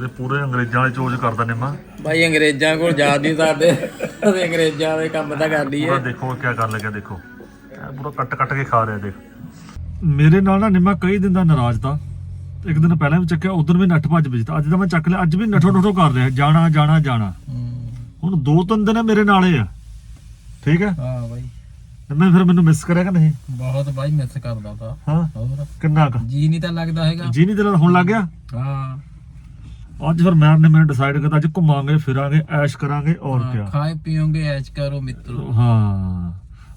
ਜੇ ਪੂਰੇ ਅੰਗਰੇਜ਼ਾਂ ਵਾਲੇ ਚੋਜ ਕਰਦਾ ਨਿੰਮਾ ਬਾਈ ਅੰਗਰੇਜ਼ਾਂ ਕੋਲ ਜਾ ਨਹੀਂ ਸਕਦੇ ਅਸੀਂ ਅੰਗਰੇਜ਼ਾਂ ਦੇ ਕੰਮ ਤਾਂ ਕਰ ਲਈਏ। ਪੂਰਾ ਦੇਖੋ ਕੀ ਕਰਨ ਲੱਗਿਆ ਦੇਖੋ। ਪੂਰਾ ਕੱਟ ਕੱਟ ਕੇ ਖਾ ਰਿਹਾ ਦੇਖ। ਮੇਰੇ ਨਾਲ ਨਾ ਨਿੰਮਾ ਕਈ ਦਿਨ ਦਾ ਨਾਰਾਜ਼ ਤਾਂ। ਇੱਕ ਦਿਨ ਪਹਿਲਾਂ ਵੀ ਚੱਕਿਆ ਉਦੋਂ ਵੀ ਨੱਠ ਭੱਜ ਵਿੱਚ ਅੱਜ ਤਾਂ ਮੈਂ ਚੱਕ ਲਿਆ ਅੱਜ ਵੀ ਨਠੋ ਨਠੋ ਕਰ ਰਿਹਾ। ਜਾਣਾ ਜਾਣਾ ਜਾਣਾ। ਹੁਣ ਦੋ ਤਿੰਨ ਦਿਨ ਮੇਰੇ ਨਾਲੇ ਆ। ਠੀਕ ਹੈ? ਹਾਂ ਬਾਈ। ਮੈਂ ਫਿਰ ਮੈਨੂੰ ਮਿਸ ਕਰਿਆ ਕਿ ਨਹੀਂ? ਬਹੁਤ ਬਾਈ ਮਿਸ ਕਰਦਾ ਤਾਂ। ਹਾਂ? ਕਿੰਨਾ ਕੁ? ਜੀ ਨਹੀਂ ਤਾਂ ਲੱਗਦਾ ਹੈਗਾ। ਜੀ ਨਹੀਂ ਦਿਲ ਹੁਣ ਲੱਗ ਗਿਆ? ਹਾਂ। ਅੱਜ ਫਿਰ ਮੈਂ ਨੇ ਮੈਨੂੰ ਡਿਸਾਈਡ ਕੀਤਾ ਅੱਜ ਘੁੰਮਾਂਗੇ ਫਿਰਾਂਗੇ ਐਸ਼ ਕਰਾਂਗੇ ਔਰ ਕਿਆ। ਖਾਏ ਪੀਓਗੇ ਐਸ਼ ਕਰੋ ਮਿੱਤਰੋ। ਹਾਂ।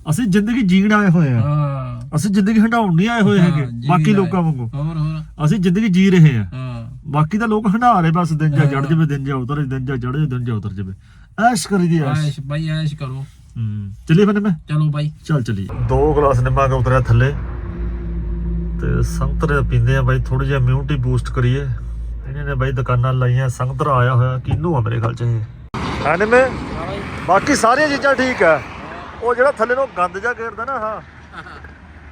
ਅਸੀਂ ਜ਼ਿੰਦਗੀ ਜੀਣ ਆਏ ਹੋਏ ਆ। ਹਾਂ। ਅਸੀਂ ਜ਼ਿੰਦਗੀ ਹੰਡਾਉਣ ਨਹੀਂ ਆਏ ਹੋਏ ਹੈਗੇ ਬਾਕੀ। ਲੋਕਾਂ ਵਾਂਗੂ। ਹੋਰ ਹੋਰ। ਅਸੀਂ ਜ਼ਿੰਦਗੀ ਜੀ ਰਹੇ ਆ। ਹਾਂ। ਬਾਕੀ ਤਾਂ ਲੋਕ ਹੰਡਾ ਰਹੇ ਬਸ ਦਿਨ ਜਾ ਜੜ ਜਵੇ ਦਿਨ ਜਾ ਉਤਰ ਦਿਨ ਜਾ ਚੜੇ ਦਿਨ ਜਾ ਉਤਰ ਜਵੇ। ਐਸ਼ ਕਰੀ ਦੀ ਐਸ਼। ਬਾਈ ਐਸ਼ ਕਰੋ। ਹੂੰ। ਚੱਲੀਏ ਫਿਰ ਮੈਂ ਚਲੋ ਬਾਈ। ਚੱਲ ਚੱਲੀਏ। ਦੋ ਗਲਾਸ ਨਿੰਮਾ ਕੇ ਉਤਰਿਆ ਥੱਲੇ। ਤੇ ਸੰਤਰੇ ਪੀਂਦੇ ਆ ਬਾਈ ਥੋੜੀ ਜਿਹੀ ਇਮਿਊਨਿਟੀ ਬੂਸਟ ਕਰੀਏ। ਇਹਨੇ ਨੇ ਬਾਈ ਦੁਕਾਨਾਂ ਲਾਈਆਂ ਸੰਗਤਰਾ ਆਇਆ ਹੋਇਆ, ਕਿੰਨੂ ਆ ਮੇਰੇ ਖਿਆਲ ਚ ਇਹ? ਹਾਂ ਨਿੰਮੇ ਬਾਕੀ ਸਾਰੀਆਂ ਚੀਜ਼ਾਂ ਠੀਕ ਆ ਉਹ ਜਿਹੜਾ ਥੱਲੇ ਨੂੰ ਗੰਦ ਜਾ ਘੇਰਦਾ ਨਾ ਹਾਂ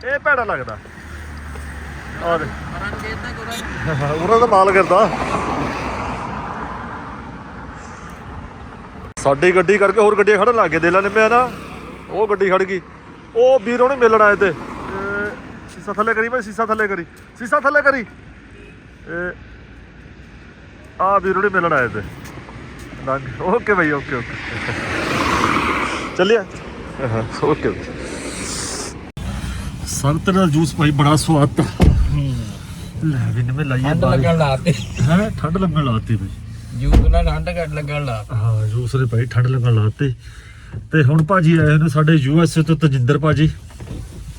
ਇਹ ਭੈੜਾ ਲੱਗਦਾ। ਆ ਉਹਨਾਂ ਦਾ ਮਾਲ ਕਰਦਾ ਸਾਡੀ ਗੱਡੀ ਕਰਕੇ ਹੋਰ ਗੱਡੀਆਂ ਖੜਨ ਲੱਗ ਗਏ ਦੇ ਲੈ ਨਾ। ਉਹ ਗੱਡੀ ਖੜ ਗਈ। ਉਹ ਵੀਰ ਨੇ ਮਿਲਣ ਆਏ ਤੇ ਸੀਸਾ ਥੱਲੇ ਕਰੀ ਭਾਈ ਸੀਸਾ ਥੱਲੇ ਕਰੀ। ਸੀਸਾ ਥੱਲੇ ਕਰੀ। ਆ ਵੀਰੋਂ ਨੇ ਮਿਲਣ ਆਏ ਤੇ। ਲੰਘ। ਓਕੇ ਭਾਈ ਓਕੇ ਓਕੇ। ਚੱਲਿਆ? ਓਕੇ ਸੰਤਰੇ ਦਾ ਜੂਸ ਭਾਈ ਬੜਾ ਸਵਾਦ। ਤਾ ਲੈ ਵੀ ਨਿੰਮੇ ਲਾਈਏ ਠੰਡ ਲੱਗਣ ਲਾਤੇ। ਹੈ ਠੰਡ ਲੱਗਣ ਲਾਤੀ ਬਈ। ਜੂਸ ਨਾਲ ਠੰਡ ਘੱਟ ਲੱਗਣ ਲਾ ਹਾਂ ਜੂਸ ਦੇ ਭਾਈ ਠੰਡ ਲੱਗਣ ਲਾਤੇ। ਤੇ ਹੁਣ ਭਾਜੀ ਆਏ ਨੇ ਸਾਡੇ ਯੂ ਐਸ ਏ ਤੋਂ ਤਜਿੰਦਰ ਭਾਜੀ।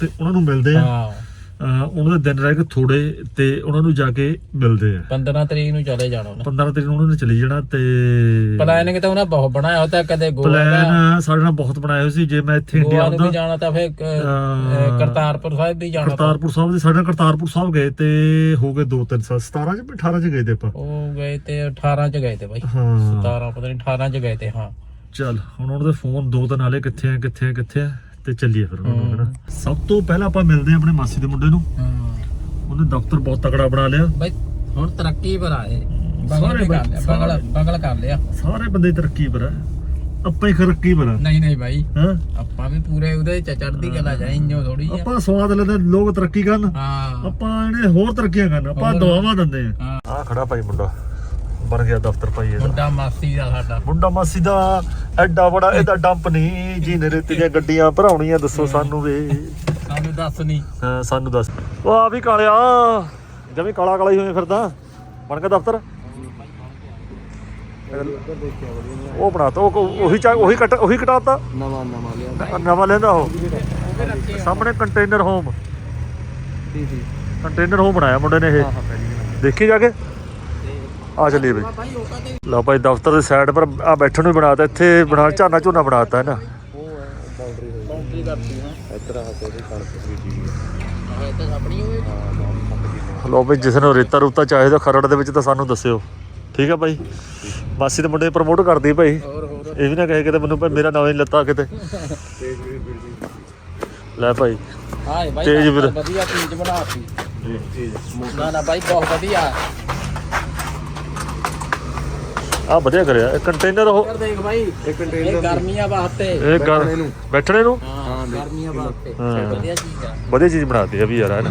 ਤੇ ਉਹਨਾਂ ਨੂੰ ਮਿਲਦੇ ਆ। ਹਾਂ। ਉਹਨਾਂ ਦੇ ਦਿਨ ਰਹਿ ਗਏ ਥੋੜੇ ਤੇ ਉਹਨਾਂ ਨੂੰ ਜਾ ਕੇ ਮਿਲਦੇ ਆ। 15 ਤਰੀਕ ਨੂੰ ਚਲੇ ਜਾਣਾ ਉਹਨੇ। 15 ਤਰੀਕ ਨੂੰ ਉਹਨਾਂ ਨੇ ਚਲੀ ਜਾਣਾ ਤੇ ਪਲਾਨਿੰਗ ਤਾਂ ਉਹਨੇ ਬਹੁਤ ਬਣਾਇਆ ਉਹ ਤਾਂ ਕਦੇ ਗੋਆ ਪਲਾਨ ਸਾਡੇ ਨਾਲ ਬਹੁਤ ਬਣਾਏ ਹੋਏ ਸੀ ਜੇ ਮੈਂ ਇੱਥੇ ਇੰਡੀਆ ਗੋਆ ਆਉਂਦਾ ਜਾਣਾ ਤਾਂ ਫਿਰ ਕ- ਕਰਤਾਰਪੁਰ ਸਾਹਿਬ ਵੀ ਜਾਣਾ। ਕਰਤਾਰਪੁਰ ਸਾਹਿਬ ਦੇ ਸਾਡੇ ਨਾਲ ਕਰਤਾਰਪੁਰ ਸਾਹਿਬ ਗਏ ਤੇ ਹੋ ਗਏ 2-3 ਸਾਲ। 17 ਚ 18 ਚ ਗਏ ਤੇ ਆਪਾਂ? ਉਹ ਗਏ ਤੇ 18 ਚ ਗਏ ਤੇ ਬਾਈ। ਹਾਂ। 17 ਪਤਾ ਨਹੀਂ 18 ਚ ਗਏ ਤੇ ਹਾਂ। ਚੱਲ ਹੁਣ ਉਹਨਾਂ ਦੇ ਫੋਨ ਦੋ ਤਿੰਨ ਆਲੇ ਕਿੱਥੇ ਆ ਕਿੱਥੇ ਆ ਕਿੱਥੇ ਆ? ਤੇ ਚੱਲੀਏ ਫਿਰ ਉਹਨਾਂ ਨੂੰ ਹਨਾ। ਸਭ ਤੋਂ ਪਹਿਲਾਂ ਆਪਾਂ ਮਿਲਦੇ ਆ ਆਪਣੇ ਮਾਸੀ ਦੇ ਮੁੰਡੇ ਨੂੰ। ਹਾਂ। ਉਹਨੇ ਦਫ਼ਤਰ ਬਹੁਤ ਤਕੜਾ ਬਣਾ ਲਿਆ। ਬਾਈ ਹੁਣ ਤਰੱਕੀ ਪਰ ਆਏ। ਸਾਰੇ ਬਗਲ। ਬਗਲ ਬਗਲ ਕਰ ਲਿਆ। ਸਾਰੇ ਬੰਦੇ ਤਰੱਕੀ ਪਰ ਆ। ਆਪਾਂ ਹੀ ਤਰੱਕੀ ਪਰ ਆ। ਨਹੀਂ ਨਹੀਂ ਬਾਈ। ਹਾਂ। ਆਪਾਂ ਵੀ ਪੂਰੇ ਉਹਦੇ ਚ ਚੜਦੀ ਕਲਾ ਜਾਏ ਇੰਜੋ ਥੋੜੀ ਆ। ਆਪਾਂ ਸਵਾਦ ਲੈਂਦੇ ਲੋਕ ਤਰੱਕੀ ਕਰਨ। ਹਾਂ। ਆਪਾਂ ਇਹਨੇ ਹੋਰ ਤਰੱਕੀਆਂ ਕਰਨ ਆਪਾਂ। ਦੁਆਵਾਂ ਦਿੰਦੇ ਆ ਹਾਂ। ਆ ਖੜਾ ਭਾਈ ਮੁੰਡਾ। ਬਣ ਗਿਆ ਦਫ਼ਤਰ ਭਾਈ ਇਹਦਾ। ਮੁੰਡਾ ਮਾਸੀ ਦਾ ਸਾਡਾ। ਮੁੰਡਾ ਮਾਸੀ ਦਾ ਐਡਾ ਬੜਾ ਇਹਦਾ ਡੰਪ ਨਹੀਂ ਜੀ ਨੇ ਰੇਤੀ ਦੀਆਂ ਗੱਡੀਆਂ ਭਰਾਉਣੀਆਂ ਦੱਸੋ ਸਾਨੂੰ ਵੇ। ਸਾਨੂੰ ਦੱਸ ਨਹੀਂ ਹਾਂ, ਸਾਨੂੰ ਦੱਸ। ਉਹ ਆ ਵੀ ਕਾਲਿਆ। ਜਮੀ ਕਾਲਾ ਕਾਲਾ ਹੀ ਹੋਏ ਫਿਰਦਾ। ਬਣ ਗਿਆ ਦਫ਼ਤਰ? ਉਹ ਬਣਾਤਾ ਉਹ ਉਹੀ ਚਾ ਉਹੀ ਕਟ ਉਹੀ ਕਟਾਤਾ ਨਵਾਂ ਨਵਾਂ ਲਿਆ ਨਵਾਂ ਲੈਂਦਾ ਉਹ? ਸਾਹਮਣੇ ਕੰਟੇਨਰ ਹੋਮ। ਜੀ ਜੀ। ਕੰਟੇਨਰ ਹੋਮ ਬਣਾਇਆ ਮੁੰਡੇ ਨੇ ਇਹ। ਦੇਖੀ ਜਾ ਕੇ? ਆ ਚੱਲੀਏ ਬਈ। ਭਾਈ ਲਓ ਭਾਈ ਦਫ਼ਤਰ ਦੇ ਸਾਈਡ ਪਰ ਆ ਬੈਠਣ ਨੂੰ ਬਣਾਤਾ ਇੱਥੇ ਬਣਾ ਝਾਨਾ ਝੋਨਾ ਬਣਾਤਾ ਹੈ ਨਾ ਉਹ ਹੈ ਬਾਉਂਡਰੀ ਹੋਈ ਬਾਉਂਡਰੀ ਕਰਤੀ ਹੈ ਇੱਧਰ ਆ ਕੇ ਕਣਕ ਬੀਜੀ ਹੈ ਇੱਧਰ ਆਪਣੀ ਹੋਵੇ ਲਓ ਭਾਈ ਜਿਸ ਨੂੰ ਰੇਤਾ ਰੂਤਾ ਚਾਹੀਦਾ ਖਰੜ ਦੇ ਵਿੱਚ ਤਾਂ ਸਾਨੂੰ ਦੱਸਿਓ। ਠੀਕ ਹੈ ਭਾਈ? ਮਾਸੀ ਦੇ ਮੁੰਡੇ ਪ੍ਰਮੋਟ ਕਰਦੀ ਭਾਈ। ਇਹ ਵੀ ਨਾ ਕਹੇ ਕਿਤੇ ਮੈਨੂੰ ਭਾਈ ਮੇਰਾ ਨਾਮ ਹੀ ਲੱਤਾ ਕਿਤੇ। ਲੈ ਭਾਈ। ਹਾਂ ਬਾਈ ਤੇਜ਼ ਵੀਰ। ਵਧੀਆ ਚੀਜ਼ ਬਣਾਤੀ। ਨਾ ਨਾ ਬਾਈ ਬਹੁਤ ਵਧੀਆ। ਆ ਵਧੀਆ ਕਰਿਆ। ਇਹ ਕੰਟੇਨਰ ਉਹ ਦੇਖ ਬਾਈ। ਇਹ ਗਰਮੀਆਂ ਵਾਸਤੇ। ਇਹ ਗੱਲ ਬੈਠਣੇ ਨੂੰ। ਹਾਂ ਗਰਮੀਆਂ ਵਾਸਤੇ। ਵਧੀਆ ਚੀਜ਼ ਆ। ਵਧੀਆ ਚੀਜ਼ ਬਣਾਤੀ ਆ ਵੀ ਯਾਰ ਹੈ ਨਾ?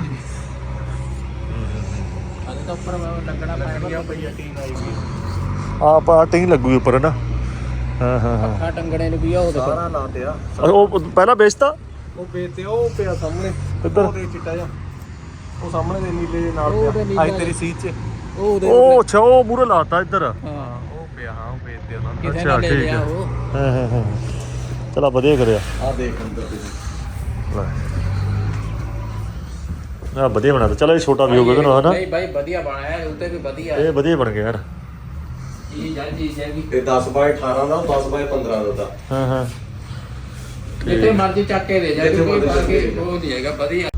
ਅਜੇ ਤਾਂ ਉੱਪਰ ਲੱਗਣਾ ਪੈਣਾ ਪਈ ਟੀਨ ਆਈ ਵੀ ਆ ਪਾਰਟਿੰਗ ਲੱਗੂਗੀ ਉੱਪਰ ਹੈ ਨਾ? ਹਾਂ ਹਾਂ ਹਾਂ। ਆ ਟੰਗਣੇ ਨੂੰ ਵੀ ਆ ਉਹ ਦੇਖੋ। ਸਾਰਾ ਲਾ ਤੇ ਆ ਉਹ ਪਹਿਲਾਂ ਵੇਚਤਾ? ਉਹ ਬੇਤੇ ਉਹ ਪਿਆ ਸਾਹਮਣੇ। ਕਿੱਧਰ? ਉਹ ਚਿੱਟਾ ਜਾ ਉਹ ਸਾਹਮਣੇ ਦੇ ਨੀਲੇ ਦੇ ਨਾਲ ਪਿਆ। ਆਈ ਤੇਰੀ ਸੀਟ 'ਚ। ਉਹ ਅੱਛਾ ਉਹ ਮੂਰੇ ਲਾਤਾ ਇੱਧਰ। ਹਾਂ। ਪਿਆ ਹਾਂ ਉਹ ਬੇਤੇ ਉਹਨਾਂ ਕਿਸੇ ਅੱਛਾ, ਨੇ ਲੈ ਠੀਕ ਲਿਆ ਹੈ। ਉਹ। ਹਾਂ ਹਾਂ ਹਾਂ। ਚਲਾ ਵਧੀਆ ਕਰਿਆ। ਆ ਦੇਖ ਅੰਦਰ ਦੇ ਆ ਵਧੀਆ ਬਣਾਤਾ ਚਲੋ ਇਹ ਛੋਟਾ ਵੀ ਹੋ ਗਿਆ ਨਾਲ ਹਨਾ? ਨਹੀਂ ਬਾਈ ਵਧੀਆ ਬਣਾਇਆ ਹੈ, ਉੱਤੇ ਵੀ ਵਧੀਆ ਇਹ ਵਧੀਆ ਬਣ ਗਿਆ ਯਾਰ। ਚੀਜ਼ ਆ ਚੀਜ਼ ਹੈਗੀ ਤੇ 10 ਬਾਏ 18 ਦਾ 10 ਬਾਏ 15 ਦਾ ਤਾ। ਹਾਂ ਹਾਂ। ਜਿੱਥੇ ਮਰਜ਼ੀ ਚੱਕ ਕੇ ਦੇ ਜਾ ਜਿੱਥੇ ਕੋਈ ਮਰਜ਼ੀ ਬਾਕੀ ਉਹ ਨਹੀਂ ਹੈਗਾ ਵਧੀਆ।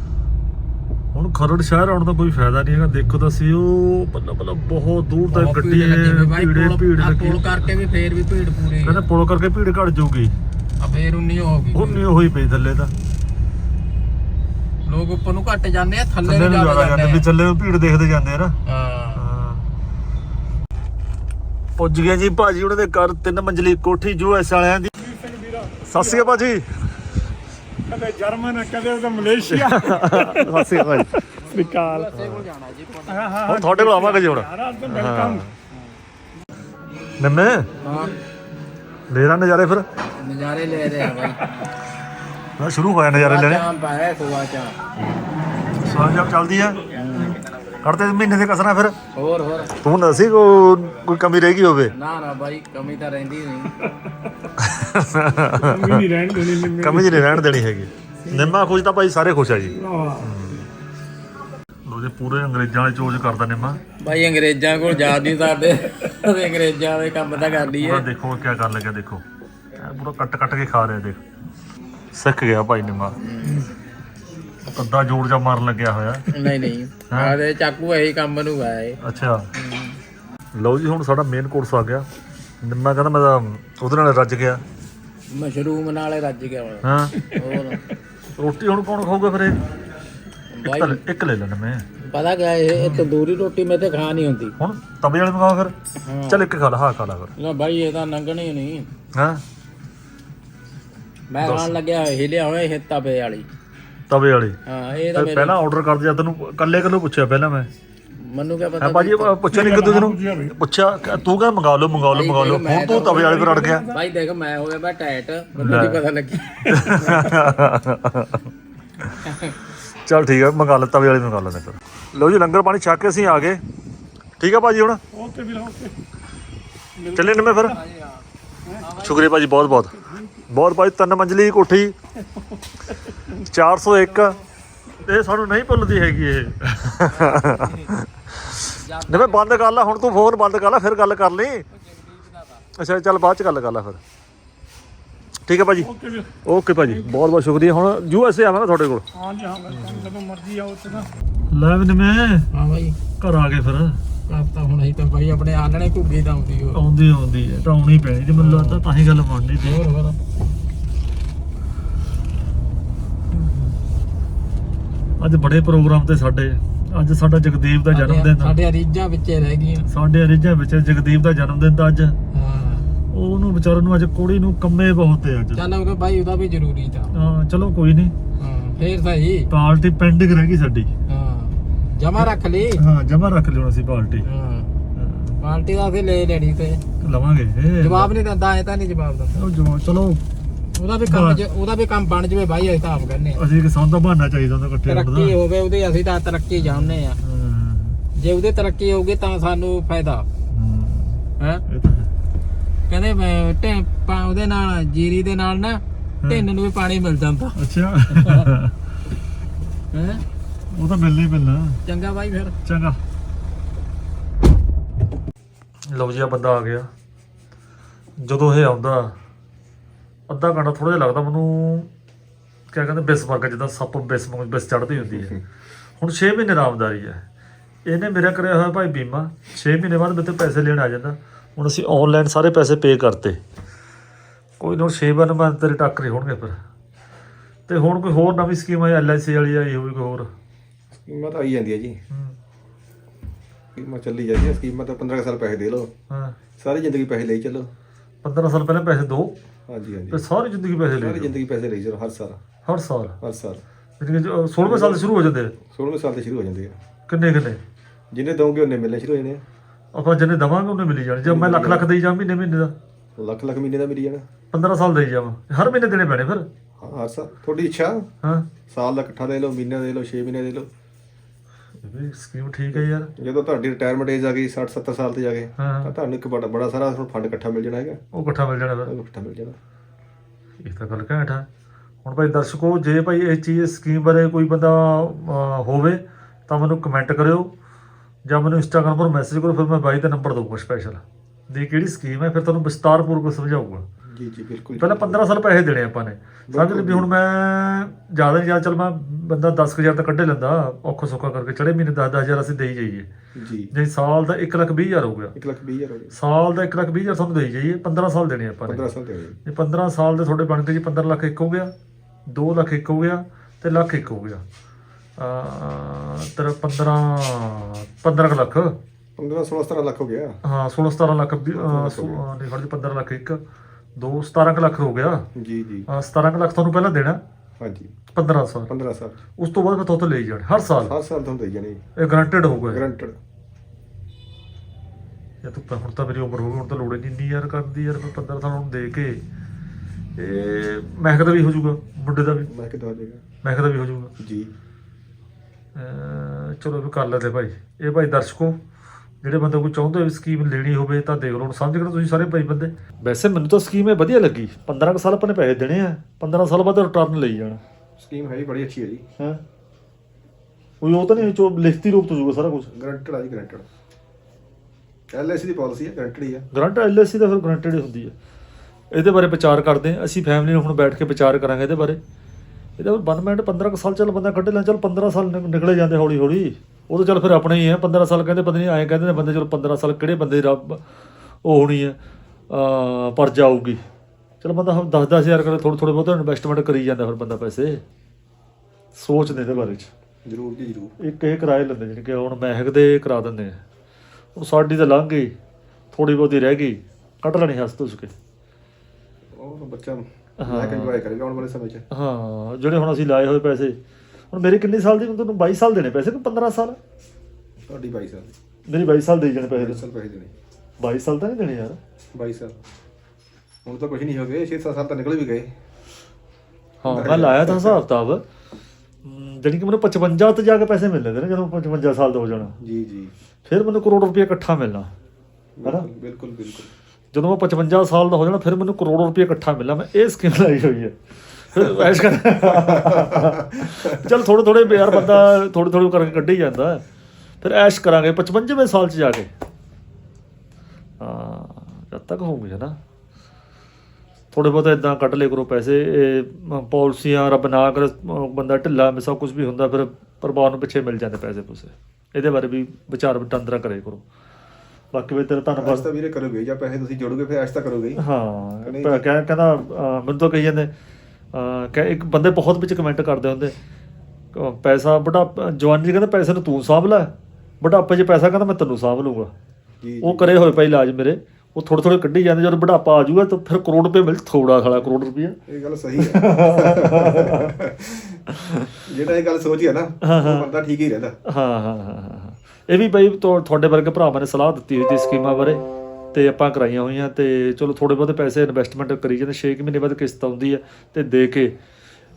ਖਰੜ ਸ਼ਹਿਰ ਆਉਣ ਦਾ ਕੋਈ ਫਾਇਦਾ ਨਹੀਂ ਹੈਗਾ। ਦੇਖੋ ਤਾਂ ਸੀ ਉਹ ਬੱਲਾ ਬੱਲਾ ਬਹੁਤ ਦੂਰ ਤੱਕ ਗੱਡੀ ਭੀੜੇ ਭੀੜ ਲੱਗੀ। ਪੁਲ ਕਰਕੇ ਵੀ ਫੇਰ ਵੀ ਭੀੜ ਪੂਰੀ ਕਹਿੰਦੇ ਪੁਲ ਕਰਕੇ ਭੀੜ ਘਟ ਜਾਊਗੀ। ਆ ਫੇਰ ਉਨੀ ਹੋ ਗਈ। ਉਹ ਨਹੀਂ ਹੋਈ ਪਈ ਥੱਲੇ ਤਾਂ। ਲੋਕ ਉੱਪਰ ਨੂੰ ਘੱਟ ਜਾਂਦੇ ਆ ਥੱਲੇ ਨੂੰ ਜ਼ਿਆਦਾ ਜਾਂਦੇ ਵੀ ਥੱਲੇ ਨੂੰ ਭੀੜ ਦੇਖਦੇ ਜਾਂਦੇ ਆ ਨਾ। ਹਾਂ। ਪੁੱਜ ਗਏ ਜੀ ਭਾਜੀ ਉਹਨਾਂ ਦੇ ਘਰ ਤਿੰਨ ਮੰਜ਼ਲੀ ਕੋਠੀ ਜੋ ਐਸ ਵਾਲਿਆਂ ਦੀ। ਸਤਿ ਸ਼੍ਰੀ ਅਕਾਲ ਭਾਜੀ। ਕਦੇ ਜਰਮਨ ਕਦੇ ਉਹਦਾ ਮਲੇਸ਼ੀਆ। ਸਤਿ ਸ਼੍ਰੀ ਅਕਾਲ ਭਾਜੀ ਵਿਕਾਲ ਕੋਲ ਜਾਣਾ ਜੀ ਹਾਂ ਹਾਂ। ਹੁਣ ਤੁਹਾਡੇ ਕੋਲ ਆਵਾਂਗੇ ਜੀ ਹੁਣ। ਵੈਲਕਮ ਨਿੰਮੇ ਹਾਂ ਲੈ ਰਾਂ ਨਜ਼ਾਰੇ ਫਿਰ। ਨਜ਼ਾਰੇ ਲੈ ਰਹੇ ਆ ਬਾਈ ਹਾਂ ਸ਼ੁਰੂ ਹੋਇਆ ਨਜ਼ਾਰੇ ਲੈਣੇ। ਪਾਇਆ ਸੁਆ ਜਬ ਚੱਲਦੀ ਆ। ਕੱਢਦੇ ਮਹੀਨੇ ਦੇ ਕਸਣਾ ਫਿਰ। ਹੋਰ ਹੋਰ। ਤੂੰ ਦੱਸੀ ਕੋ ਕੋਈ ਕਮੀ ਰਹਿ ਗਈ ਹੋਵੇ? ਨਾ ਨਾ ਬਾਈ ਕਮੀ ਤਾਂ ਰਹਿੰਦੀ ਨਹੀਂ। ਨਹੀਂ ਰਹਿਣ ਦੇਣੀ ਨਿੰਮੇ ਕਮੀ ਜੀ ਨਹੀਂ ਰਹਿਣ ਦੇਣੀ ਹੈਗੀ। ਨਿੰਮਾ ਖੁਸ਼ ਤਾਂ ਭਾਈ ਸਾਰੇ ਖੁਸ਼ ਆ ਜੀ। ਜੀ ਪੂਰੇ ਅੰਗਰੇਜ਼ਾਂ ਵਾਲੇ ਚੋਜ ਕਰਦਾ ਨਿੰਮਾ। ਬਾਈ ਅੰਗਰੇਜ਼ਾਂ ਕੋਲ ਜਾ ਨਹੀਂ ਅਸੀਂ ਅੰਗਰੇਜ਼ਾਂ ਦੇ ਕੰਮ ਤਾਂ ਕਰ ਪੂਰਾ ਲਈਏ ਦੇਖੋ ਕੀ ਕਰਨ ਲੱਗਿਆ ਦੇਖੋ। ਪੂਰਾ ਕੱਟ ਕੱਟ ਕੇ ਖਾ ਰਿਹਾ ਦੇਖ। ਸਿੱਖ ਗਿਆ ਭਾਈ ਨਿੰਮਾ। ਕੱਦਾ ਜੋੜ ਜਾ ਮਾਰਨ ਲੱਗਿਆ ਹੋਇਆ। ਨਹੀਂ ਨਹੀਂ। ਆਦੇ ਚਾਕੂ ਇਹੀ ਕੰਮ ਨੂੰ ਆਇਆ ਏ ਅੱਛਾ। ਲਓ ਜੀ ਹੁਣ ਸਾਡਾ ਮੇਨ ਕੋਰਸ ਆ ਗਿਆ। ਨਿੰਮਾ ਕਹਿੰਦਾ ਮੈਂ ਤਾਂ ਉਹਦੇ ਨਾਲ ਰੱਜ ਗਿਆ। ਮਸ਼ਰੂਮ ਨਾਲੇ ਰੱਜ ਗਿਆ ਹੁਣ। ਹਾਂ? ਹੋਰ। ਰੋਟੀ ਹੁਣ ਕੌਣ ਖਾਊਗਾ ਫਿਰ ਇਹ? ਇੱਕ ਲੈ ਲੈਣਾ ਮੈਂ। ਪਤਾ ਗਿਆ ਇਹ ਤੰਦੂਰੀ ਰੋਟੀ ਮੈਂ ਤੇ ਖਾ ਨਹੀਂ ਹੁੰਦੀ। ਹੁਣ ਤਵੇ ਵਾਲੇ ਮੰਗਾਓ ਫਿਰ। ਚੱਲ ਇੱਕ ਖਾ ਲਾ ਹਾਂ ਖਾ ਲਾ ਫਿਰ। ਨਾ ਬਾਈ ਇਹ ਤਾਂ ਲੰਘਣੀ ਨਹੀਂ। ਹਾਂ? ਮੈਂ ਖਾਣ ਲੱਗਿਆ ਹਿਲਿਆ ਹੋਇਆ ਇਹ ਤਵੇ ਵਾਲੀ। ਤਵੇ ਵਾਲੀ। ਹਾਂ ਇਹ ਤਾਂ ਤੇ ਮੇਰੇ ਪਹਿਲਾਂ ਆਰਡਰ ਕਰ ਦਿਆ ਤੈਨੂੰ ਕੱਲੇ ਕੱਲੇ ਪੁੱਛਿਆ ਪਹਿਲਾਂ ਮੈਂ। ਮੈਨੂੰ ਕਿਆ ਹਾਂ ਪਤਾ ਭਾਜੀ ਪੁੱਛਿਆ ਨਹੀਂ ਕਿਦੋਂ ਤੈਨੂੰ? ਪੁੱਛਿਆ ਕਿ ਤੂੰ ਕਹਿੰਦਾ ਮੰਗਾ ਲਓ ਮੰਗਾ ਲਓ ਮੰਗਾ ਲਓ। ਹੁਣ ਤੂੰ ਤਵੇ ਵਾਲੇ ਪਰ ਅੜ ਗਿਆ। ਬਾਈ ਦੇਖ ਮੈਂ ਹੋਇਆ ਬਾ ਟਾਈਟ ਮੈਨੂੰ ਨਹੀਂ ਪਤਾ ਲੱਗੀ। ਚੱਲ ਠੀਕ ਹੈ ਮੰਗਾ ਲੈ ਤਵੇ ਵਾਲੇ ਮੰਗਾ ਲੈਂਦੇ ਫਿਰ ਲਓ ਜੀ ਲੰਗਰ ਪਾਣੀ ਛੱਕ ਕੇ ਅਸੀਂ ਆ ਗਏ। ਠੀਕ ਹੈ ਭਾਜੀ ਹੁਣ? ਓਕੇ ਵੀਰ ਓਕੇ ਚੱਲੇ ਨਿੰਮੇ ਫਿਰ। ਸ਼ੁਕਰੀਆ ਭਾਜੀ ਬਹੁਤ ਬਹੁਤ ਬਹੁਤ ਭਾਈ ਤਿੰਨ ਮੰਜ਼ਲੀ ਕੋਠੀ। 401 ਇਹ ਸਾਨੂੰ ਨਹੀਂ ਭੁੱਲਦੀ ਹੈਗੀ ਇਹ। ਨਿੰਮੇ ਬੰਦ ਕਰ ਲੈ ਹੁਣ ਤੂੰ ਫੋਨ ਬੰਦ ਕਰ ਲੈ ਫਿਰ ਗੱਲ ਕਰ ਲਈ। ਅੱਛਾ ਚੱਲ ਬਾਅਦ ਚ ਗੱਲ ਕਰ ਲੈ ਫਿਰ। ਠੀਕ ਹੈ ਭਾਜੀ। ਓਕੇ ਭਾਜੀ ਬਹੁਤ ਬਹੁਤ ਸ਼ੁਕਰੀਆ। ਹੁਣ ਯੂ ਐਸ ਏ ਆਵਾਂਗਾ ਤੁਹਾਡੇ ਕੋਲ। ਹਾਂ ਜੀ ਹਾਂ ਜਦੋਂ ਮਰਜ਼ੀ ਆਓ ਤੇ ਨਾ। ਲੈ ਵੀ ਨਿੰਮੇ। ਹਾਂ ਬਾਈ। ਘਰ ਆ ਗਏ ਫਿਰ। ਕਰਤਾ ਹੁਣ ਅਸੀਂ ਤਾਂ ਬਾਈ ਆਪਣੇ ਆਲਣੇ ਘੁੱਗੀ ਤਾਂ ਆਉਂਦੀ ਹੋ ਆਉਂਦੀ ਆਉਂਦੀ ਹੈ ਤਾਂ ਆਉਣੀ ਪੈਣੀ ਤੇ ਮੈਨੂੰ ਲੱਗਦਾ ਤਾਂ ਹੀ ਗੱਲ ਬਣਨੀ ਸੀ। ਹੋਰ ਹੋਰ। ਅੱਜ ਬੜੇ ਪ੍ਰੋਗਰਾਮ ਤੇ ਸਾਡੇ ਅੱਜ ਸਾਡਾ ਜਗਦੀਪ ਦਾ ਜਨਮ ਦਿਨ ਸਾਡੇ ਰੀਝਾਂ ਵਿੱਚੇ ਰਹਿ ਗਈਆਂ। ਸਾਡੇ ਅਰਿਜਾ ਵਿੱਚ ਜਗਦੀਪ ਦਾ ਜਨਮ ਦਿਨ ਤਾਂ ਅੱਜ। ਹਾਂ। ਉਹਨੂੰ ਵਿਚਾਰੇ ਨੂੰ ਅੱਜ ਕੁੜੀ ਨੂੰ ਕੰਮੇ ਬਹੁਤ ਹੈ ਅੱਜ। ਚੱਲ ਉਹ ਬਾਈ ਉਹਦਾ ਵੀ ਜ਼ਰੂਰੀ ਤਾਂ। ਹਾਂ ਚਲੋ ਕੋਈ ਨਹੀਂ। ਹਾਂ ਫੇਰ ਸਹੀ। ਪਾਰਟੀ ਪੈਂਡਿੰਗ ਰਹਿ ਗਈ ਸਾਡੀ। ਹਾਂ ਜਮਾ ਰੱਖ ਲਈ। ਹਾਂ ਜਮਾ ਰੱਖ ਲਿਓ ਅਸੀਂ ਪਾਰਟੀ। ਹਾਂ। ਪਾਰਟੀ ਦਾ ਅਸੀਂ ਲੈ ਲੈਣੀ ਤੇ। ਲਵਾਂਗੇ। ਜਵਾਬ ਨਹੀਂ ਦਿੰਦਾ ਐ ਤਾਂ ਨਹੀਂ ਜਵਾਬ ਦਿੰਦਾ। ਚਲੋ ਉਹਦਾ ਵੀ ਕੰਮ ਜ- ਉਹਦਾ ਵੀ ਕੰਮ ਬਣ ਜਵੇ ਬਾਈ ਅਸੀਂ ਤਾਂ ਆਪ ਕਹਿੰਦੇ ਆ ਅਸੀਂ ਕਿਸਾਨ ਦਾ ਬਹਾਨਾ ਚਾਹੀਦਾ ਹੁੰਦਾ ਇਕੱਠੇ ਹੋਣ ਤਰੱਕੀ ਦਾ ਹੋਵੇ ਉਹਦੇ ਅਸੀਂ ਤਾਂ ਤਰੱਕੀ ਜਾਣਦੇ ਆ ਹਾਂ, ਜੇ ਉਹਦੇ ਤਰੱਕੀ ਹੋਊਗੀ ਤਾਂ ਸਾਨੂੰ ਫਾਇਦਾ। ਹਾਂ, ਹੈ? ਇਹ ਤਾਂ ਹੈ। ਕਹਿੰਦੇ ਮੈਂ ਪਾ- ਉਹਦੇ ਨਾਲ ਜੀਰੀ ਦੇ ਨਾਲ ਨਾ ਢਿੰਨ ਨੂੰ ਵੀ ਪਾਣੀ ਮਿਲ ਜਾਂਦਾ। ਅੱਛਾ। ਹੈ? ਉਹ ਤਾਂ ਮਿਲਣਾ ਹੀ ਮਿਲਣਾ। ਚੰਗਾ ਬਾਈ ਫਿਰ। ਚੰਗਾ। ਲਓ ਜੀ ਆ ਬੰਦਾ ਆ ਗਿਆ। ਜਦੋਂ ਇਹ ਆਉਂਦਾ ਅੱਧਾ ਘੰਟਾ ਥੋੜਾ ਜਿਹਾ ਲੱਗਦਾ ਮੈਨੂੰ ਕਿਆ ਕਹਿੰਦੇ ਬਿਸ ਵਰਗਾ ਜਿੱਦਾਂ ਸੱਪ ਬਿਸ ਵਾਂਗ ਬਿਸ ਚੜਦੀ ਹੁੰਦੀ ਹੈ। ਹੁਣ 6 ਮਹੀਨੇ ਆਰਾਮਦਾਰੀ ਹੈ। ਇਹਨੇ ਮੇਰਾ ਕਰਿਆ ਹੋਇਆ ਭਾਈ ਬੀਮਾ। 6 ਮਹੀਨੇ ਬਾਅਦ ਮੇਰੇ ਤੋਂ ਪੈਸੇ ਲੈਣ ਆ ਜਾਂਦਾ। ਹੁਣ ਅਸੀਂ ਆਨਲਾਈਨ ਸਾਰੇ ਪੈਸੇ ਪੇ ਕਰਤੇ। ਕੋਈ ਨਾ 6 ਮਹੀਨੇ ਬਾਅਦ ਤੇਰੇ ਟੱਕਰੇ ਹੋਣਗੇ ਫਿਰ। ਤੇ ਹੁਣ ਕੋਈ ਹੋਰ ਨਵੀਂ ਸਕੀਮ ਆਈ ਐਲਆਈਸੀ ਵਾਲੀ ਆਈ ਹੋਈ ਕੋਈ ਹੋਰ? ਸਕੀਮਾਂ ਤਾਂ ਆਈ ਜਾਂਦੀ ਹੈ ਜੀ। ਹੂੰ, ਸਕੀਮਾਂ ਚੱਲੀ ਜਾਂਦੀਆਂ ਸਕੀਮਾਂ ਤਾਂ 15 ਕੁ ਸਾਲ ਪੈਸੇ ਦੇ ਲਓ। ਹਾਂ। ਸਾਰੀ ਜ਼ਿੰਦਗੀ ਪੈਸੇ ਲਈ ਚੱਲੋ। 15 ਸਾਲ ਪਹਿਲਾਂ ਪੈਸੇ ਦੋ ਹਾਂਜੀ ਹਾਂਜੀ। ਤੇ ਸਾਰੀ ਜ਼ਿੰਦਗੀ ਪੈਸੇ ਲੈ ਸਾਰੀ। ਜ਼ਿੰਦਗੀ ਪੈਸੇ ਲਈ ਚਲੋ ਹਰ ਸਾਲ। ਹਰ ਸਾਲ। ਹਰ ਸਾਲ। ਕਿ 16ਵੇਂ ਸਾਲ ਤੋਂ ਸ਼ੁਰੂ ਹੋ ਜਾਂਦੇ ਆ। 16ਵੇਂ ਸਾਲ ਤੇ ਸ਼ੁਰੂ ਹੋ ਜਾਂਦੇ ਆ। ਕਿੰਨੇ ਕਿੰਨੇ? ਜਿੰਨੇ ਦੋਗੇ ਉਹਨੇ ਮਿਲਣੇ ਸ਼ੁਰੂ ਹੋ ਜਾਣੇ ਆ। ਆਪਾਂ ਜਿੰਨੇ ਦਵਾਂਗੇ ਉਹਨੇ ਮਿਲੀ ਜਾਣ। ਜੇ ਮੈਂ ਲੱਖ ਲੱਖ ਦੇਈ ਜਾਂ ਮਹੀਨੇ ਮਹੀਨੇ ਦਾ? ਲੱਖ ਲੱਖ ਮਹੀਨੇ ਦਾ ਮਿਲ ਜਾਣਾ। 15 ਸਾਲ ਦੇਈ ਜਾਵਾਂ। ਹਰ ਮਹੀਨੇ ਦੇਣੇ ਪੈਣੇ ਫਿਰ। ਹਾਂ ਹਰ ਸਾਲ। ਤੁਹਾਡੀ ਇੱਛਾ? ਹਾਂ। ਸਾਲ ਦਾ ਇਕੱਠਾ ਦੇ ਲਓ ਮਹੀਨਾ ਦੇ ਲਓ 6 ਮਹੀਨੇ ਦੇ ਲਓ। ਇਹ ਵੀ ਸਕੀਮ ਠੀਕ ਹੈ ਯਾਰ। ਜਦੋਂ ਤੁਹਾਡੀ ਰਿਟਾਇਰਮੈਂਟ ਏਜ ਆ ਗਈ 60 70 ਸਾਲ ਤੇ ਜਾ ਕੇ ਹਾਂ। ਤਾਂ ਤੁਹਾਨੂੰ ਇੱਕ ਬੜਾ ਬੜਾ ਸਾਰਾ ਫੰਡ ਇਕੱਠਾ ਮਿਲ ਜਾਣਾ ਹੈਗਾ। ਉਹ ਇਕੱਠਾ ਮਿਲ ਜਾਣਾ ਫਿਰ। ਉਹ ਇਕੱਠਾ ਮਿਲ ਜਾਣਾ। ਇਹ ਤਾਂ ਗੱਲ ਘੈਂਟ ਹੈ ਹੁਣ ਭਾਈ ਦਰਸ਼ਕੋ ਜੇ ਭਾਈ ਇਹ ਚੀਜ਼ ਸਕੀਮ ਬਾਰੇ ਕੋਈ ਬੰਦਾ ਅਹ, ਹੋਵੇ ਤਾਂ ਮੈਨੂੰ ਕਮੈਂਟ ਕਰਿਓ। ਜਾਂ ਮੈਨੂੰ ਇੰਸਟਾਗ੍ਰਾਮ ਪਰ ਮੈਸੇਜ ਕਰੋ ਫਿਰ ਮੈਂ ਬਾਈ ਦਾ ਨੰਬਰ ਦਊਂਗਾ ਸਪੈਸ਼ਲ ਦੀ ਕਿਹੜੀ ਸਕੀਮ ਹੈ ਫਿਰ ਤੁਹਾਨੂੰ ਵਿਸਤਾਰਪੂਰਵਕ ਸਮਝਾਊਗਾ। ਜੀ ਜੀ ਬਿਲਕੁਲ ਪਹਿਲਾਂ 15 ਸਾਲ ਪੈਸੇ ਦੇਣੇ ਆਪਾਂ ਨੇ। ਸਮਝ ਲਈ ਵੀ ਹੁਣ ਮੈਂ ਜ਼ਿਆਦਾ ਨਹੀਂ ਜ਼ਿਆਦਾ ਚਲ ਮੈਂ ਬੰਦਾ 10000 ਤਾਂ ਕੱਢੇ ਲੈਂਦਾ। ਔਖਾ ਸੌਖਾ ਕਰਕੇ ਚੜੇ ਮਹੀਨੇ 10 10000 ਅਸੀਂ ਦੇਈ ਜਾਈਏ। ਜੀ। ਜੇ ਸਾਲ ਦਾ 1 ਲੱਖ 20 ਹਜ਼ਾਰ ਹੋ ਗਿਆ। 1 ਲੱਖ 20 ਹਜ਼ਾਰ ਹੋ ਗਏ ਸਾਲ ਦਾ 1 ਲੱਖ 20 ਹਜ਼ਾਰ ਤੁਹਾਨੂੰ ਦੇਈ ਜਾਈਏ। 15 ਸਾਲ ਦੇਣੇ ਆਪਾਂ ਨੇ। 15 ਸਾਲ ਗਏ ਇਹ 15 ਸਾਲ ਦੇ ਤੁਹਾਡੇ ਬਣ ਗਏ ਜੀ 15 ਲੱਖ ਇੱਕ ਹੋ ਗਿਆ 2 ਲੱਖ ਇੱਕ ਹੋ ਗਿਆ ਤੇ ਲੱਖ ਇੱਕ ਹੋ ਗਿਆ। ਅ ਤੇਰਾ 15 15 ਕੁ ਲੱਖ। 15 16 17 ਲੱਖ ਹੋ ਗਿਆ। ਹਾਂ 16 17 ਲੱਖ ਨਹੀਂ ਜੀ 15 ਲੱਖ ਇੱਕ। ਦੋ 17 ਕੁ ਲੱਖ ਹੋ ਗਿਆ। ਜੀ ਜੀ। ਹਾਂ 17 ਕੁ ਲੱਖ ਤੁਹਾਨੂੰ ਪਹਿਲਾਂ ਦੇਣਾ। ਹਾਂਜੀ। 15 ਸਾਲ। 15 ਸਾਲ। ਉਸ ਤੋਂ ਬਾਅਦ ਫਿਰ ਤੁਹਾਡੇ ਲਈ ਜਾਣ ਹਰ ਸਾਲ। ਹਰ ਸਾਲ ਤੁਹਾਨੂੰ ਦੇਈ ਜਾਣੀ ਇਹ ਗਰੰਟਡ ਹੋਊਗਾ ਇਹ। ਗਰੰਟਡ ਇਹ ਤਾਂ ਤਾਂ ਹੁਣ ਤਾਂ ਮੇਰੀ ਉਮਰ ਹੋ ਗਈ ਹੁਣ ਤਾਂ ਲੋੜ ਹੀ ਨਹੀਂ ਇੰਨੀ ਯਾਰ ਕਰਨ ਦੀ। ਯਾਰ ਫਿਰ 15 ਸਾਲ ਨੂੰ ਦੇ ਕੇ ਇਹ ਮਹਿਕ ਦਾ ਵੀ ਹੋ ਜਾਊਗਾ ਮੁੰਡੇ ਦਾ ਵੀ। ਮੈਂ ਕਿਹਾ ਜਾਏਗਾ। ਮਹਿਕ ਦਾ ਵੀ ਹੋ ਜਾਊਗਾ। ਜੀ। ਅਹ ਚਲੋ ਵੀ ਕਰ ਲੈਂਦੇ ਭਾਈ। ਇਹ ਭਾਈ ਦਰਸ਼ਕੋ ਜਿਹੜੇ ਬੰਦੇ ਕੋਈ ਚਾਹੁੰਦੇ ਹੋ ਸਕੀਮ ਲੈਣੀ ਹੋਵੇ ਤਾਂ ਦੇਖ ਲਓ ਹੁਣ ਸਮਝ ਗਏ ਤੁਸੀਂ ਸਾਰੇ ਭਾਈ ਬੰਦੇ? ਵੈਸੇ ਮੈਨੂੰ ਤਾਂ ਸਕੀਮ ਇਹ ਵਧੀਆ ਲੱਗੀ। 15 ਕੁ ਸਾਲ ਆਪਾਂ ਨੇ ਪੈਸੇ ਦੇਣੇ ਆ। 15 ਸਾਲ ਬਾਅਦ ਰਿਟਰਨ ਲਈ ਜਾਣਾ। ਸਕੀਮ ਹੈ ਜੀ ਬੜੀ ਅੱਛੀ ਹੈ ਜੀ। ਹਾਂ? ਕੋਈ ਉਹ ਤਾਂ ਨਹੀਂ ਜੋ ਲਿਖਤੀ ਰੂਪ ਤੋਂ ਜਾਊਗਾ ਸਾਰਾ ਕੁਝ ਗਰੰਟਡ ਆ ਜੀ ਗਰੰਟਡ ਐਲਆਈਸੀ ਦੀ ਪਾਲਿਸੀ ਹੈ ਗਰੰਟਡ ਹੀ ਆ। ਗਰੰਟ ਐਲਆਈਸੀ ਦਾ ਫਿਰ ਗਰੰਟਡ ਹੀ ਹੁੰਦੀ ਹੈ ਇਹਦੇ ਬਾਰੇ ਵਿਚਾਰ ਕਰਦੇ ਹਾਂ। ਅਸੀਂ ਫੈਮਿਲੀ ਨੂੰ ਹੁਣ ਬੈਠ ਕੇ ਵਿਚਾਰ ਕਰਾਂਗੇ ਇਹਦੇ ਬਾਰੇ। ਇਹਦਾ ਵਨ ਮਿੰਟ 15 ਕੁ ਸਾਲ ਚੱਲ ਬੰਦਾ ਕੱਢ ਲੈ ਚੱਲ 15 ਸਾਲ ਨਿਕ- ਨਿਕਲੇ ਜਾਂਦੇ ਹੌਲੀ ਹੌਲੀ ਉਹ ਤਾਂ ਚੱਲ ਫਿਰ ਆਪਣੇ ਹੀ ਹੈ 15 ਸਾਲ ਕਹਿੰਦੇ ਪਤਾ ਨਹੀਂ ਆਏ ਕਹਿੰਦੇ ਨੇ ਬੰਦੇ ਚਲੋ 15 ਸਾਲ ਕਿਹੜੇ ਬੰਦੇ ਰੱਬ ਉਹ ਹੋਣੀ ਅਹ ਪਰ ਜਾਊਗੀ। ਚਲ ਬੰਦਾ ਹੁਣ 10 10000 ਕਰੇ ਥੋੜੇ ਥੋੜੇ ਬਹੁਤ ਇਨਵੈਸਟਮੈਂਟ ਕਰੀ ਜਾਂਦਾ ਫਿਰ ਬੰਦਾ ਪੈਸੇ। ਸੋਚਦੇ ਇਹਦੇ ਬਾਰੇ ਚ। ਜ਼ਰੂਰ ਜੀ ਜ਼ਰੂਰ। ਇੱਕ ਇਹ ਕਿਰਾਏ ਲੈਂਦੇ ਜਿਹੜੇ ਕਿ ਹੁਣ ਮਹਿਕ ਦੇ ਕਰਾ ਦਿੰਦੇ ਆ। ਹੁਣ ਸਾਡੀ ਤਾਂ ਲੰਘ ਗਈ ਥੋੜੀ ਬਹੁਤੀ ਰਹਿ ਗਈ ਕੱਢ ਲੈਣੀ ਹੱਸ ਤੁਸ ਕੇ। ਉਹ ਬੱਚਾ ਲੈ ਕੇ ਇੰਜੋਏ ਕਰੇਗਾ ਆਉਣ ਵਾਲੇ ਸਮੇਂ 'ਚ। ਹਾਂ ਜਿਹੜੇ ਹੁਣ ਅਸੀਂ ਲਾਏ ਹੋਏ ਪੈਸੇ ਹੁਣ ਮੇਰੀ ਕਿੰਨੀ ਸਾਲ ਦੀ ਮੈਂ ਤੁਹਾਨੂੰ 22 ਸਾਲ ਦੇਣੇ ਪੈਸੇ ਕਿ 15 ਸਾਲ? ਤੁਹਾਡੀ 22 ਸਾਲ ਮੇਰੀ 22 ਸਾਲ ਦੇ ਜਾਣੇ 22 ਪੈਸੇ ਸਾਲ ਪੈਸੇ ਦੇਣੇ। 22 ਸਾਲ ਤਾਂ ਨਹੀਂ ਦੇਣੇ ਯਾਰ। 22 ਸਾਲ। ਹੁਣ ਤਾਂ ਕੁਝ ਨਹੀਂ ਹੋ ਗਏ 6-7 ਸਾਲ ਤਾਂ ਨਿਕਲ ਵੀ ਗਏ। ਹਾਂ ਮੈਂ ਲਾਇਆ ਤਾਂ ਹਿਸਾਬ ਅਮ, ਜਾਣੀ ਕਿ ਮੈਨੂੰ 55 ਤੇ ਜਾ ਕੇ ਪੈਸੇ ਮਿਲ ਲੈਂਦੇ ਨੇ ਜਦੋਂ 55 ਸਾਲ ਦਾ ਹੋ ਜਾਣਾ। ਜੀ ਜੀ। ਫਿਰ ਮੈਨੂੰ ਕਰੋੜ ਰੁਪਏ ਇਕੱਠਾ ਮਿਲਣਾ। ਹੈਨਾ? ਬਿਲਕੁਲ ਬਿਲਕੁਲ ਜਦੋਂ ਮੈਂ 55 ਸਾਲ ਦਾ ਹੋ ਜਾਣਾ ਫਿਰ ਮੈਨੂੰ ਕਰੋੜ ਰੁਪਏ ਇਕੱਠਾ ਮਿਲਣਾ। ਮੈਂ ਇਹ ਸਕੀਮ ਲਾਈ ਹੋਈ ਹੈ। ਐਸ਼ ਕਰ। ਚਲ ਥੋੜੇ ਥੋੜੇ ਯਾਰ ਬੰਦਾ ਥੋੜੇ ਥੋੜੇ ਕਰਕੇ ਕੱਢੀ ਜਾਂਦਾ। ਫਿਰ ਐਸ਼ ਕਰਾਂਗੇ 55ਵੇਂ ਸਾਲ 'ਚ ਜਾ ਕੇ। ਹਾਂ ਜਦ ਤੱਕ ਹੋਊਗੀ ਨਾ। ਥੋੜੇ ਬਹੁਤ ਇਦਾਂ ਕੱਢ ਲਿਆ ਕਰੋ ਪੈਸੇ ਇਹ ਪਾਲਿਸੀਆਂ ਰੱਬ ਨਾ ਕਰ ਬੰਦਾ ਢਿੱਲਾ ਮਿਸਾ ਕੁਝ ਵੀ ਹੁੰਦਾ ਫਿਰ ਪਰਿਵਾਰ ਨੂੰ ਪਿੱਛੇ ਮਿਲ ਜਾਂਦੇ ਪੈਸੇ ਪੂਸੇ। ਇਹਦੇ ਬਾਰੇ ਵੀ ਵਿਚਾਰ ਵਟਾਂਦਰਾ ਕਰੇ ਕਰੋ। ਬਾਕੀ ਵੀ ਤੇਰਾ ਧੰਨਵਾਦ। ਅੱਜ ਤਾਂ ਵੀਰੇ ਕਰੋਗੇ ਜਾਂ ਪੈਸੇ ਤੁਸੀਂ ਜੋੜੋਗੇ ਫਿਰ ਤਾਂ ਕਰੋਗੇ ਹੀ। ਕਹਿੰਦਾ ਮੈਨੂੰ ਤਾਂ ਕਹੀ ਜਾਂਦੇ ਕਹਿ ਇੱਕ ਬੰਦੇ ਬਹੁਤ ਵਿੱਚ ਕਮੈਂਟ ਕਰਦੇ ਹੁੰਦੇ ਪੈਸਾ ਬੁਢਾਪਾ ਜਵਾਨੀ ਕਹਿੰਦਾ ਪੈਸੇ ਨੂੰ ਤੂੰ ਸਾਂਭ ਲੈ ਬੁਢਾਪੇ 'ਚ ਪੈਸਾ ਕਹਿੰਦਾ ਮੈਂ ਤੈਨੂੰ ਸਾਂਭ ਲੂੰਗਾ। ਉਹ ਕਰੇ ਹੋਏ ਪਏ ਇਲਾਜ ਮੇਰੇ ਉਹ ਥੋੜੇ ਥੋੜੇ ਕੱਢੀ ਜਾਂਦੇ ਜਦੋਂ ਬੁਢਾਪਾ ਆ ਜਾਊਗਾ ਤਾਂ ਫਿਰ ਕਰੋੜ ਰੁਪਏ ਮਿਲ ਥੋੜਾ ਸਾਲਾ ਕਰੋੜ ਰੁਪਏ ਇਹ ਗੱਲ ਸਹੀ ਹੈ। ਜਿਹੜਾ ਇਹ ਗੱਲ ਸੋਚੀ ਹੈ ਨਾ ਉਹ ਬੰਦਾ ਠੀਕ ਹੀ ਰਹਿੰਦਾ। ਹਾਂ ਹਾਂ ਹਾਂ। ਇਹ ਵੀ ਬਈ ਤੁਹਾ- ਤੁਹਾਡੇ ਵਰਗੇ ਭਰਾਵਾਂ ਨੇ ਸਲਾਹ ਦਿੱਤੀ ਹੋਈ ਸੀ ਸਕੀਮਾਂ ਬਾਰੇ। ਤੇ ਆਪਾਂ ਕਰਾਈਆਂ ਹੋਈਆਂ ਤੇ ਚਲੋ ਥੋੜੇ ਬਹੁਤੇ ਪੈਸੇ ਇਨਵੈਸਟਮੈਂਟ ਕਰੀ ਜਾਂਦੇ 6 ਮਹੀਨੇ ਬਾਅਦ ਕਿਸ਼ਤ ਆਉਂਦੀ ਹੈ ਤੇ ਦੇ ਕੇ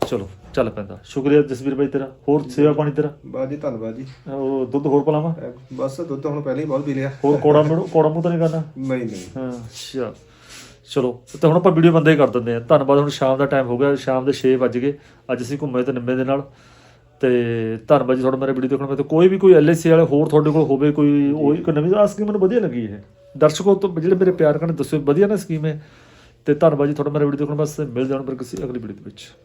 ਚਲੋ ਚੱਲ ਪੈਂਦਾ। ਸ਼ੁਕਰੀਆ ਜਸਵੀਰ ਬਾਈ ਤੇਰਾ। ਹੋਰ ਸੇਵਾ ਪਾਣੀ ਤੇਰਾ? ਬਾਜੀ ਧੰਨਵਾਦ ਜੀ। ਉਹ ਦੁੱਧ ਹੋਰ ਪਲਾਵਾਂ? ਬਸ ਦੁੱਧ ਹੁਣ ਪਹਿਲਾਂ ਹੀ ਬਹੁਤ ਪੀ ਲਿਆ। ਹੋਰ ਕੋੜਾ ਮੂੰਹ ਕੋੜਾ ਤਾਂ ਨਹੀਂ ਕਰਨਾ ਨਹੀਂ ਨਹੀਂ। ਹਾਂ ਅੱਛਾ। ਚਲੋ ਤੇ ਹੁਣ ਆਪਾਂ ਵੀਡੀਓ ਬੰਦੇ ਕਰ ਦਿੰਦੇ ਆ। ਧੰਨਵਾਦ ਹੁਣ ਸ਼ਾਮ ਦਾ ਟਾਈਮ ਹੋ ਗਿਆ ਸ਼ਾਮ ਦੇ 6 ਵੱਜ ਗਏ। ਅੱਜ ਅਸੀਂ ਘੁੰਮੇ ਤੇ ਨਿੰਮੇ ਦੇ ਨਾਲ। ਤੇ ਧੰਨਵਾਦ ਜੀ ਤੁਹਾਡਾ ਮੇਰੇ ਵੀਡੀਓ ਦੇਖਣ ਵਾਸਤੇ। ਕੋਈ ਵੀ ਕੋਈ ਐਲਆਈਸੀ ਵਾਲੇ ਹੋਰ ਤੁਹਾਡੇ ਕੋਲ ਹੋਵੇ ਕੋਈ ਉਹ ਕੋਈ ਨਵੀਂ ਆ ਸਕੀਮ ਮੈਨੂੰ ਵਧੀਆ ਲੱਗੀ ਇਹ। ਦਰਸ਼ਕੋ ਤੋਂ ਜਿਹੜੇ ਮੇਰੇ ਪਿਆਰ ਕਰਨ ਦੱਸਿਓ ਵਧੀਆ ਨਾ ਸਕੀਮ ਹੈ ਤੇ ਧੰਨਵਾਦ ਜੀ ਤੁਹਾਡਾ ਮੇਰੇ ਵੀਡੀਓ ਦੇਖਣ ਵਾਸਤੇ। ਮਿਲ ਜਾਣ ਪਰ ਕਿਸੇ ਅਗਲੀ ਵੀਡੀਓ ਦੇ ਵਿੱਚ।